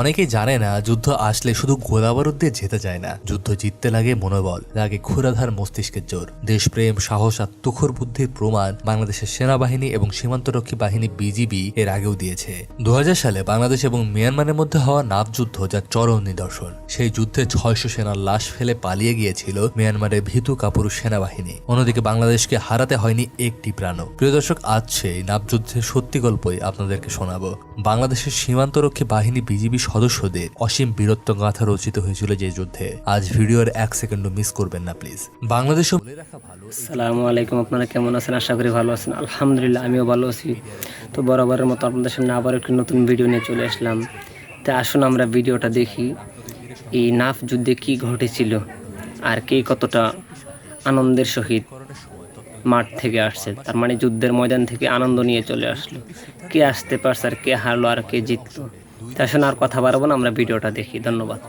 অনেকেই জানে না, যুদ্ধ আসলে শুধু গোলাবারুদ দিয়ে যেতে যায় না। যুদ্ধ জিততে লাগে মনোবল, লাগে ক্ষুরাধার মস্তিষ্কের জোর। দেশপ্রেম, সাহস আর তুখর বুদ্ধির প্রমাণ বাংলাদেশের সেনাবাহিনী এবং সীমান্তরক্ষী বাহিনী বিজিবি এর আগেও দিয়েছে। দু সালে বাংলাদেশ এবং মিয়ানমারের মধ্যে হওয়া নাভ যুদ্ধ যার চরম নিদর্শন। সেই যুদ্ধে ছয়শো সেনার লাশ ফেলে পালিয়ে গিয়েছিল মিয়ানমারের ভীতু কাপুরু সেনাবাহিনী। অন্যদিকে বাংলাদেশকে হারাতে হয়নি একটি প্রাণ প্রিয় দর্শক, আজ সেই নাভ যুদ্ধের সত্যি গল্পই আপনাদেরকে শোনাবো। বাংলাদেশের সীমান্তরক্ষী বাহিনী বিজিবি সদস্যদের অসীম বীরত্ব গাথা রচিত হয়েছিল যে যুদ্ধে। আজ ভিডিওর এক সেকেন্ডও মিস করবেন না প্লিজ বাংলাদেশও আসসালামু আলাইকুম, আপনারা কেমন আছেন? আশা করি ভালো আছেন। আলহামদুলিল্লাহ, আমিও ভালো আছি। তো বরাবরের মতো আপনাদের সামনে আবার একটি নতুন ভিডিও নিয়ে চলে আসলাম। তা আসুন আমরা ভিডিওটা দেখি। এই নাফ যুদ্ধে কি ঘটেছিল? আর কে কতটা আনন্দের সহিত মাঠ থেকে আসছে? তার মানে যুদ্ধের ময়দান থেকে আনন্দ নিয়ে চলে আসলো। কে আসতে পারছে আর কে হারলো আর কে জিতলো? তা আসুন আর কথা বাড়াবো না আমরা ভিডিওটা দেখি। ধন্যবাদ।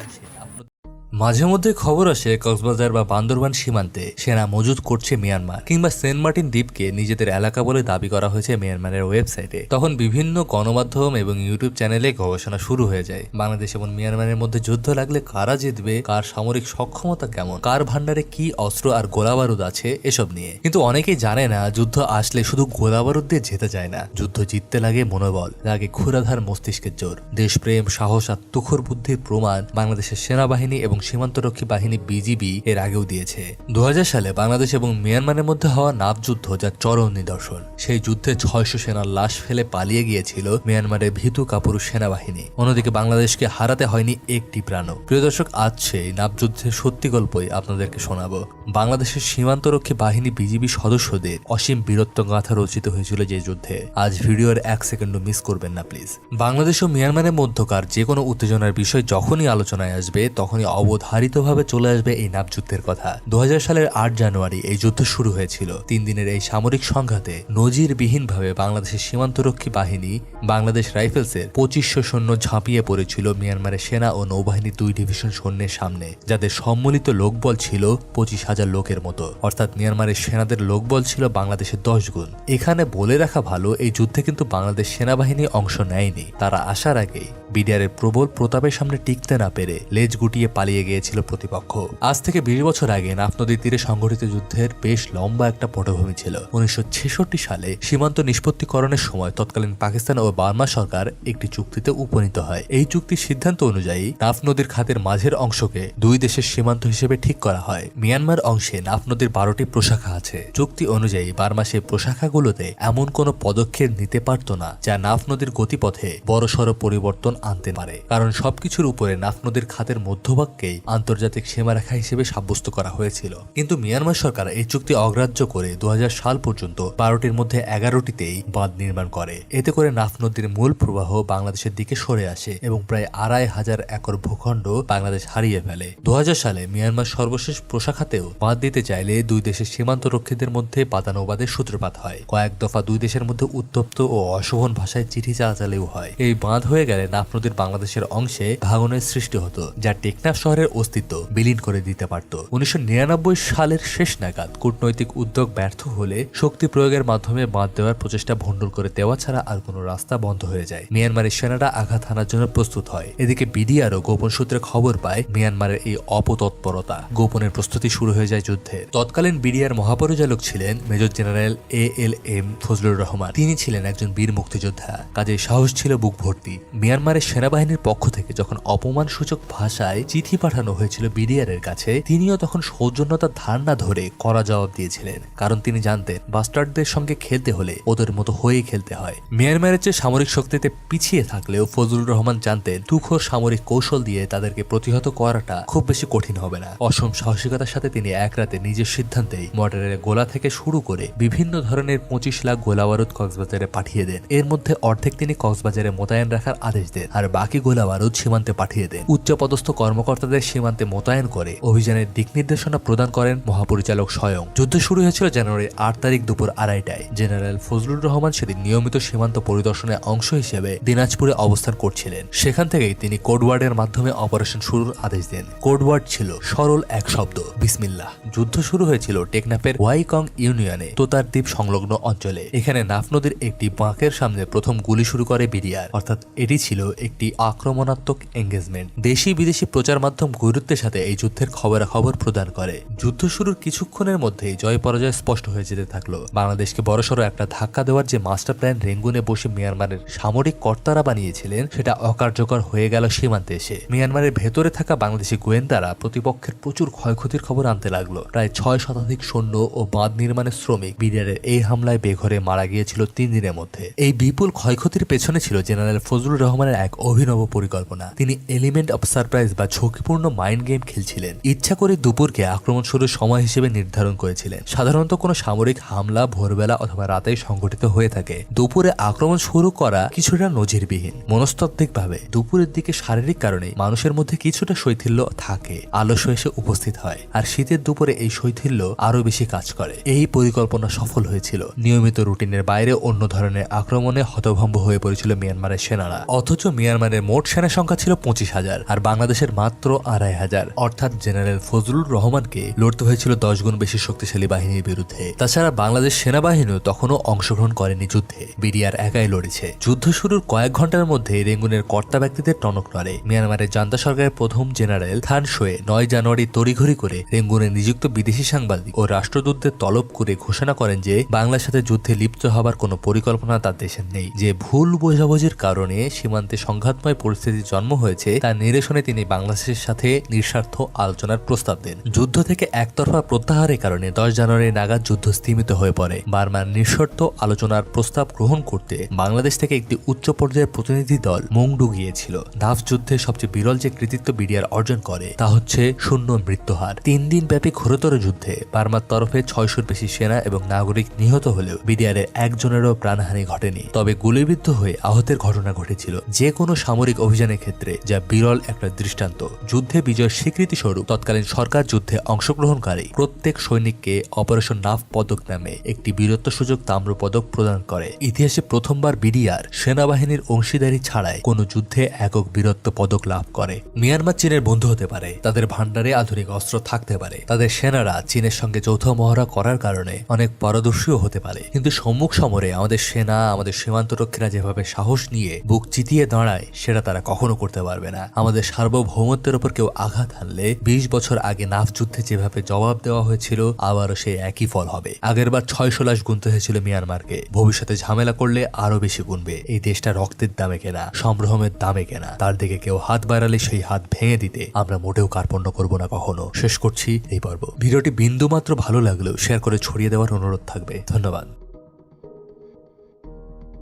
মাঝে মধ্যে খবর আসে কক্সবাজার বা বান্দরবান সীমান্তে সেনা মজুদ করছে মিয়ানমার কিংবা সেন্ট মার্টিন দ্বীপকে নিজেদের এলাকা বলে দাবি করা হয়েছে মিয়ানমারের ওয়েবসাইটে। তখন বিভিন্ন গণমাধ্যম এবং ইউটিউব চ্যানেলে গবেষণা শুরু হয়ে যায়। বাংলাদেশ এবং মিয়ানমারের মধ্যে যুদ্ধ লাগলে কারা জিতবে, কার সামরিক সক্ষমতা কেমন, কার ভান্ডারে কি অস্ত্র আর গোলাবারুদ আছে, এসব নিয়ে। কিন্তু অনেকেই জানে না, যুদ্ধ আসলে শুধু গোলাবারুদ দিয়ে যেতে যায় না। যুদ্ধ জিততে লাগে মনোবল, লাগে ক্ষুরাধার মস্তিষ্কের জোর। দেশপ্রেম, সাহস আর তুখর বুদ্ধির প্রমাণ বাংলাদেশের সেনাবাহিনী এবং সীমান্তরক্ষী বাহিনী বিজিবি এর আগেও দিয়েছে। দু হাজার সালে বাংলাদেশ এবং মিয়ানমারের মধ্যে হওয়া নাভ যুদ্ধ যার চরম নিদর্শন। সেই যুদ্ধে ছয়শো সেনার লাশ ফেলে পালিয়ে গিয়েছিল মিয়ানমারের ভীতু কাপুরু সেনাবাহিনী। অন্যদিকে বাংলাদেশকে হারাতে হয়নি একটি প্রাণ প্রিয় দর্শক, আজ সেই নাভ যুদ্ধের সত্যি গল্পই আপনাদেরকে শোনাবো। বাংলাদেশের সীমান্তরক্ষী বাহিনী বিজিবি সদস্যদের অসীম বীরত্ব গাথা রচিত হয়েছিল যে যুদ্ধে। আজ ভিডিওর এক সেকেন্ডও মিস করবেন না, প্লিজ। বাংলাদেশ ও মিয়ানমারের মধ্যকার যে কোনো উত্তেজনার বিষয় যখনই আলোচনায় আসবে, তখনই অবধারিতভাবে চলে আসবে এই নাপ যুদ্ধের কথা। দু হাজার সালের আট জানুয়ারি এই যুদ্ধ শুরু হয়েছিল। তিন দিনের এই সামরিক সংঘাতে নজিরবিহীনভাবে বাংলাদেশের সীমান্তরক্ষী বাহিনী বাংলাদেশ রাইফেলসের পঁচিশশো সৈন্য ঝাঁপিয়ে পড়েছিল মিয়ানমারের সেনা ও নৌবাহিনী দুই ডিভিশন সৈন্যের সামনে, যাদের সম্মিলিত লোকবল ছিল পঁচিশ হাজার লোকের মতো। অর্থাৎ মিয়ানমারের সেনাদের লোকবল ছিল বাংলাদেশের দশ গুণ। এখানে বলে রাখা ভালো, এই যুদ্ধে কিন্তু বাংলাদেশ সেনাবাহিনী অংশ নেয়নি। তারা আসার আগেই বিডিআরের প্রবল প্রতাপের সামনে টিকতে না পেরে লেজ গুটিয়ে পালিয়ে গিয়েছিল প্রতিপক্ষ। আজ থেকে বিশ বছর আগে নাফ নদীর তীরে সংঘটিত যুদ্ধের বেশ লম্বা একটা পটভূমি ছিল। উনিশশো ছেষট্টি সালে সীমান্ত নিষ্পত্তিকরণের সময় তৎকালীন পাকিস্তান ও বার্মা সরকার একটি চুক্তিতে উপনীত হয়। এই চুক্তির সিদ্ধান্ত অনুযায়ী নাফ নদীর খাতের মাঝের অংশকে দুই দেশের সীমান্ত হিসেবে ঠিক করা হয়। মিয়ানমার অংশে নাফ নদীর বারোটি প্রশাখা আছে। চুক্তি অনুযায়ী বার্মা সেই প্রশাখাগুলোতে এমন কোনো পদক্ষেপ নিতে পারত না, যা নাফ নদীর গতিপথে বড়সড় পরিবর্তন আনতে পারে। কারণ সবকিছুর উপরে নাফ নদীর খাতের মধ্যভাগকেই আন্তর্জাতিক সীমারেখা হিসেবে সাব্যস্ত করা হয়েছিল। কিন্তু মিয়ানমার সরকার এই চুক্তি অগ্রাহ্য করে দু সাল পর্যন্ত বারোটির মধ্যে এগারোটিতেই বাঁধ নির্মাণ করে। এতে করে নাফ নদীর মূল প্রবাহ বাংলাদেশের দিকে সরে আসে এবং প্রায় আড়াই হাজার একর ভূখণ্ড বাংলাদেশ হারিয়ে ফেলে। দু হাজার সালে মিয়ানমার সর্বশেষ প্রশাখাতেও বাঁধ দিতে চাইলে দুই দেশের সীমান্ত রক্ষীদের মধ্যে পাতানোবাদের সূত্রপাত হয়। কয়েক দফা দুই দেশের মধ্যে উত্তপ্ত ও অশোভন ভাষায় চিঠি চালাচালিও হয়। এই বাঁধ হয়ে গেলে নাফ নদীর বাংলাদেশের অংশে ভাঙনের সৃষ্টি হতো, যা টেকনাফ শহরের অস্তিত্ব বিলীন করে দিতে পারত। উনিশশো নিরানব্বই সালের শেষ নাগাদ কূটনৈতিক উদ্যোগ ব্যর্থ হলে শক্তি প্রয়োগের মাধ্যমে বাঁধ দেওয়ার প্রচেষ্টা ভণ্ডুল করে দেওয়া ছাড়া আর কোনো রাস্তা বন্ধ হয়ে যায়। মিয়ানমারের সেনারা আঘাত হানার জন্য প্রস্তুত হয়। এদিকে বিডিআরও গোপন সূত্রে খবর পায়, মিয়ানমারের এই অপতৎপরতা গোপনের প্রস্তুতি শুরু হয়ে যায় যুদ্ধের তৎকালীন বিডিআর মহাপরিচালক ছিলেন major general A L M Fazlur Rahman. তিনি ছিলেন একজন বীর মুক্তিযোদ্ধা। কাজে সাহস ছিল বুক ভর্তি মিয়ানমারের সেনাবাহিনীর পক্ষ থেকে যখন অপমানসূচক ভাষায় চিঠি পাঠানো হয়েছিল বিডিআরের কাছে, তিনিও তখন সৌজন্যতার ধার না ধরে কড়া জবাব দিয়েছিলেন। কারণ তিনি জানতেন, বাস্টার্ডদের সঙ্গে খেলতে হলে ওদের মতো হয়েই খেলতে হয়। মিয়ানমারের চেয়ে সামরিক শক্তিতে পিছিয়ে থাকলেও ফজলুর রহমান জানতেন, তুখোর সামরিক কৌশল দিয়ে তাদেরকে প্রতিহত করাটা খুব বেশি কঠিন হবে না। অসম সাহসিকতার সাথে তিনি এক রাতে নিজের সিদ্ধান্তেই মর্টারের গোলা থেকে শুরু করে বিভিন্ন ধরনের পঁচিশ লাখ গোলাবারুদ কক্সবাজারে পাঠিয়ে দেন। এর মধ্যে অর্ধেক তিনি কক্সবাজারে মোতায়েন রাখার আদেশ দেন। আর বাকি গোলাবারুদ সীমান্তে পাঠিয়ে দেন। উচ্চপদস্থ কর্মকর্তাদের সীমান্তে মোতায়েন করে অভিযানের দিক নির্দেশনা প্রদান করেন মহাপরিচালক স্বয়ং। যুদ্ধ শুরু হয়েছিল জানুয়ারির আট তারিখ দুপুর আড়াইটায়। জেনারেল ফজলুর রহমান সেদিন নিয়মিত সীমান্ত পরিদর্শনের অংশ হিসেবে দিনাজপুরে অবস্থান করছিলেন। সেখান থেকেই তিনি কোডওয়ার্ডের মাধ্যমে অপারেশন শুরুর আদেশ দেন। কোডওয়ার্ড ছিল সরল এক শব্দ, বিসমিল্লাহ। যুদ্ধ শুরু হয়েছিল টেকনাফের ওয়াইকং ইউনিয়নে তোতার দ্বীপ সংলগ্ন অঞ্চলে। এখানে নাফ নদীর একটি বাঁকের সামনে প্রথম গুলি শুরু করে বিডিআর। অর্থাৎ এটি ছিল একটি আক্রমণাত্মক এঙ্গেজমেন্ট দেশি বিদেশি প্রচার মাধ্যম গুরুত্বের সাথে এই যুদ্ধের খবরাখবর প্রদান করে। যুদ্ধ শুরুর কিছুক্ষণের মধ্যেই জয় পরাজয় স্পষ্ট হয়ে যেতে থাকল। বাংলাদেশকে বড়সড় একটা ধাক্কা দেওয়ার যে মাস্টার প্ল্যান রেঙ্গুনে বসে মিয়ানমারের সামরিক কর্তারা বানিয়েছিলেন, সেটা অকার্যকর হয়ে গেল সীমান্তে এসে। মিয়ানমারের ভেতরে থাকা বাংলাদেশি গোয়েন্দারা প্রতিপক্ষের প্রচুর ক্ষয়ক্ষতির খবর আনতে লাগল। প্রায় ছয় শতাধিক সৈন্য ও বাঁধ নির্মাণের শ্রমিক বিডিআরের এই হামলায় বেঘরে মারা গিয়েছিল তিন দিনের মধ্যে। এই বিপুল ক্ষয়ক্ষতির পেছনে ছিল জেনারেল ফজলুর রহমানের এক অভিনব পরিকল্পনা। তিনি এলিমেন্ট অফ সারপ্রাইজ বা ঝুঁকিপূর্ণ মাইন্ড গেম খেলছিলেন। ইচ্ছা করে দুপুরকে আক্রমণ শুরুর সময় হিসেবে নির্ধারণ করেছিলেন। সাধারণত কোনো সামরিক হামলা ভোরবেলা অথবা রাতেই সংঘটিত হয়ে থাকে। দুপুরে আক্রমণ শুরু করা কিছুটা নজিরবিহীন, মনস্তাত্ত্বিকভাবে। দুপুরের দিকে শারীরিক কারণে মানুষের মধ্যে কিছুটা শৈথিল্য থাকে, আলস্য এসে উপস্থিত হয়। আর শীতের দুপুরে এই শৈথিল্য আরও বেশি কাজ করে। এই পরিকল্পনা সফল হয়েছিল। নিয়মিত রুটিনের বাইরে অন্য ধরনের আক্রমণে হতভম্ব হয়ে পড়েছিল মিয়ানমারের সেনারা। অথচ মিয়ানমারের মোট সেনা সংখ্যা ছিল পঁচিশ হাজার, আর বাংলাদেশের মাত্র আড়াই হাজার। অর্থাৎ জেনারেল ফজলুর রহমানকে লড়তে হয়েছিল দশ গুণ বেশি শক্তিশালী বাহিনীর বিরুদ্ধে। তাছাড়া বাংলাদেশ সেনাবাহিনীও তখনও অংশগ্রহণ করেনি যুদ্ধে। বিডিআর একাই লড়েছে। যুদ্ধ শুরুর কয়েক ঘণ্টার মধ্যে রেঙ্গুনের কর্তা ব্যক্তিদের টনক নড়ে। মিয়ানমারের জান্তা সরকারের প্রথম জেনারেল থান শোয়ে নয় জানুয়ারি তড়িঘড়ি করে রেঙ্গুনে নিযুক্ত বিদেশি সাংবাদিক ও রাষ্ট্রদূতদের তলব করে ঘোষণা করেন যে, বাংলার সাথে যুদ্ধে লিপ্ত হবার কোনো পরিকল্পনা তার দেশের নেই। যে ভুল বোঝাবুঝির কারণে সীমান্তে সংঘাতময় পরিস্থিতির জন্ম হয়েছে, তার নিরসনে তিনি বাংলাদেশের সাথে নিঃস্বার্থ আলোচনার প্রস্তাব দেন। যুদ্ধ থেকে একতরফা প্রত্যাহারের কারণে দশ জানুয়ারি নাগাদ যুদ্ধ স্থিমিত হয়ে পড়ে। বার্মার নিঃশর্ত আলোচনার প্রস্তাব গ্রহণ করতে বাংলাদেশ থেকে একটি উচ্চ পর্যায়ের প্রতিনিধি দল মুংডু গিয়েছিল। দাফ যুদ্ধে সবচেয়ে বিরল যে কৃতিত্ব বিডিআর অর্জন করে, তা হচ্ছে শূন্য মৃত্যুহার। তিন দিন ব্যাপী ঘোরতর যুদ্ধে বার্মার তরফে ছয়শোর বেশি সেনা এবং নাগরিক নিহত হলেও বিডিআর এর একজনেরও প্রাণহানি ঘটেনি। তবে গুলিবিদ্ধ হয়ে আহতের ঘটনা ঘটেছিল। যে কোনো সামরিক অভিযানের ক্ষেত্রে যা বিরল একটা দৃষ্টান্ত, যুদ্ধে বিজয় স্বীকৃতি স্বরূপ তৎকালীন সরকার যুদ্ধে অংশগ্রহণকারী প্রত্যেক সৈনিককে অপারেশন নাফ পদক নামে একটি বীরত্ব সূচক তাম্র পদক প্রদান করে। ইতিহাসে প্রথমবার বিডিআর সেনাবাহিনীর অংশীদারি ছাড়াই কোনো যুদ্ধে একক বীরত্ব পদক লাভ করে। মিয়ানমার চীনের বন্ধু হতে পারে, তাদের ভান্ডারে আধুনিক অস্ত্র থাকতে পারে, তাদের সেনারা চীনের সঙ্গে যৌথ মহড়া করার কারণে অনেক পারদর্শীও হতে পারে। কিন্তু সম্মুখ সমরে আমাদের সেনা, আমাদের সীমান্তরক্ষীরা যেভাবে সাহস নিয়ে বুক চিতিয়ে দাঁড়ায় সেটা তারা কখনো করতে পারবে না। আমাদের সার্বভৌমত্বের উপর কেউ আঘাত হানলে বিশ বছর আগে নাফ যুদ্ধে যেভাবে জবাব দেওয়া হয়েছিল, আবারও সেই একই ফল হবে। আগের আগেরবার ছয়শো লাশ গুনতে হয়েছিল মিয়ানমারকে। ভবিষ্যতে ঝামেলা করলে আরও বেশি গুনবে। এই দেশটা রক্তের দামে কেনা, সম্ভ্রমের দামে কেনা। তার দিকে কেউ হাত বাড়ালে সেই হাত ভেঙে দিতে আমরা মোটেও কার্পণ্য করব না কখনো। শেষ করছি এই পর্ব। ভিডিওটি বিন্দুমাত্র ভালো লাগলেও শেয়ার করে ছড়িয়ে দেওয়ার অনুরোধ থাকবে। ধন্যবাদ।